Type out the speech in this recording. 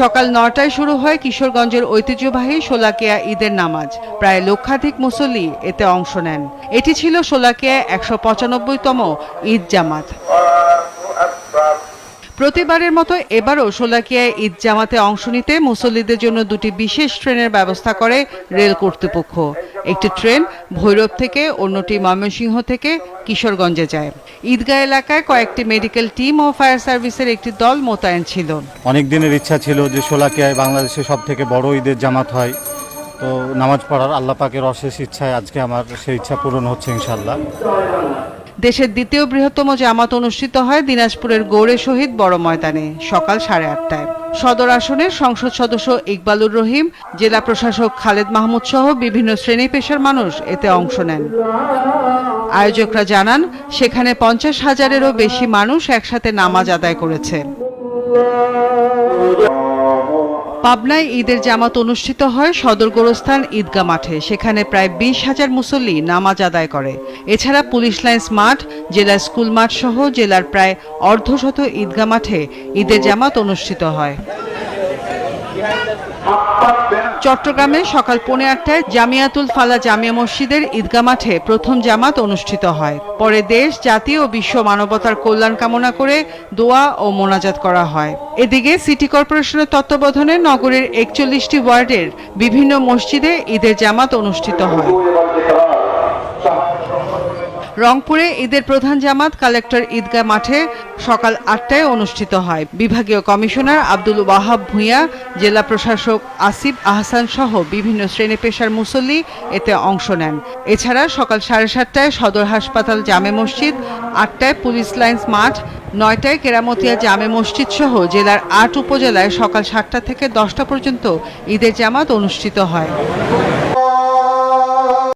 সকাল নটায় শুরু হয় কিশোরগঞ্জের ঐতিহ্যবাহী সোলাকিয়া ঈদের নামাজ। প্রায় লক্ষাধিক মুসল্লি এতে অংশ নেন। এটি ছিল শোলাকেয়া একশো পঁচানব্বইতম ঈদ জামাত। প্রতিবারের মতো এবারও শোলাকিয়ায় ঈদ জামাতে অংশ নিতে মুসল্লিদের জন্য দুটি বিশেষ ট্রেনের ব্যবস্থা করে রেল কর্তৃপক্ষ। একটি ট্রেন ভৈরব থেকে অন্যটি ময়মনসিংহ থেকে কিশোরগঞ্জে যায়। ঈদগাহ এলাকায় কয়েকটি মেডিকেল টিম ও ফায়ার সার্ভিসের একটি দল মোতায়েন ছিল। অনেক দিনের ইচ্ছা ছিল যে শোলাকিয়ায় বাংলাদেশে সব থেকে বড় ঈদের জামাত হয়। তো নামাজ পড়ার আল্লাহ পাকের অশেষ ইচ্ছায় আজকে আমার সেই ইচ্ছা পূরণ হচ্ছে ইনশাল্লাহ দেশের দ্বিতীয় বৃহত্তম জামাত অনুষ্ঠিত হয় দিনাজপুরের গৌড়ে শহীদ বড় ময়দানে সকাল সাড়ে আটটায়। সদর আসনের সংসদ সদস্য ইকবালুর রহিম, জেলা প্রশাসক খালেদ মাহমুদ সহ বিভিন্ন শ্রেণি পেশার মানুষ এতে অংশ নেন। আয়োজকরা জানান, সেখানে পঞ্চাশ হাজারেরও বেশি মানুষ একসাথে নামাজ আদায় করেছে। পাবনায় ঈদের জামাত অনুষ্ঠিত হয় সদর গোরস্থান ঈদগাহ মাঠে। সেখানে প্রায় বিশ হাজার মুসল্লি নামাজ আদায় করে। এছাড়া পুলিশ লাইন্স মাঠ জেলার স্কুল মাঠ সহ জেলার প্রায় অর্ধশত ঈদগা মাঠে ঈদের জামাত অনুষ্ঠিত হয়। চট্টগ্রামে সকাল পৌনে আটটায় জামিয়াতুল ফালা জামিয়া মসজিদের ঈদগা মাঠে প্রথম জামাত অনুষ্ঠিত হয়। পরে দেশ, জাতি ও বিশ্ব মানবতার কল্যাণ কামনা করে দোয়া ও মোনাজাত করা হয়। এদিকে সিটি কর্পোরেশনের তত্ত্বাবধানে নগরের একচল্লিশটি ওয়ার্ডের বিভিন্ন মসজিদে ঈদের জামাত অনুষ্ঠিত হয়। রংপুরে ঈদের প্রধান জামাত কালেক্টর ঈদগাহ মাঠে সকাল আটটায় অনুষ্ঠিত হয়। বিভাগীয় কমিশনার আব্দুল ওয়াহাব ভূঁইয়া, জেলা প্রশাসক আসিফ আহসান সহ বিভিন্ন শ্রেণি পেশার মুসল্লি এতে অংশ নেন। এছাড়া সকাল সাড়ে সাতটায় সদর হাসপাতাল জামে মসজিদ, আটটায় পুলিশ লাইন্স মাঠ, নয়টায় কেরামতিয়া জামে মসজিদ সহ জেলার আট উপজেলায় সকাল সাতটা থেকে দশটা পর্যন্ত ঈদের জামাত অনুষ্ঠিত হয়।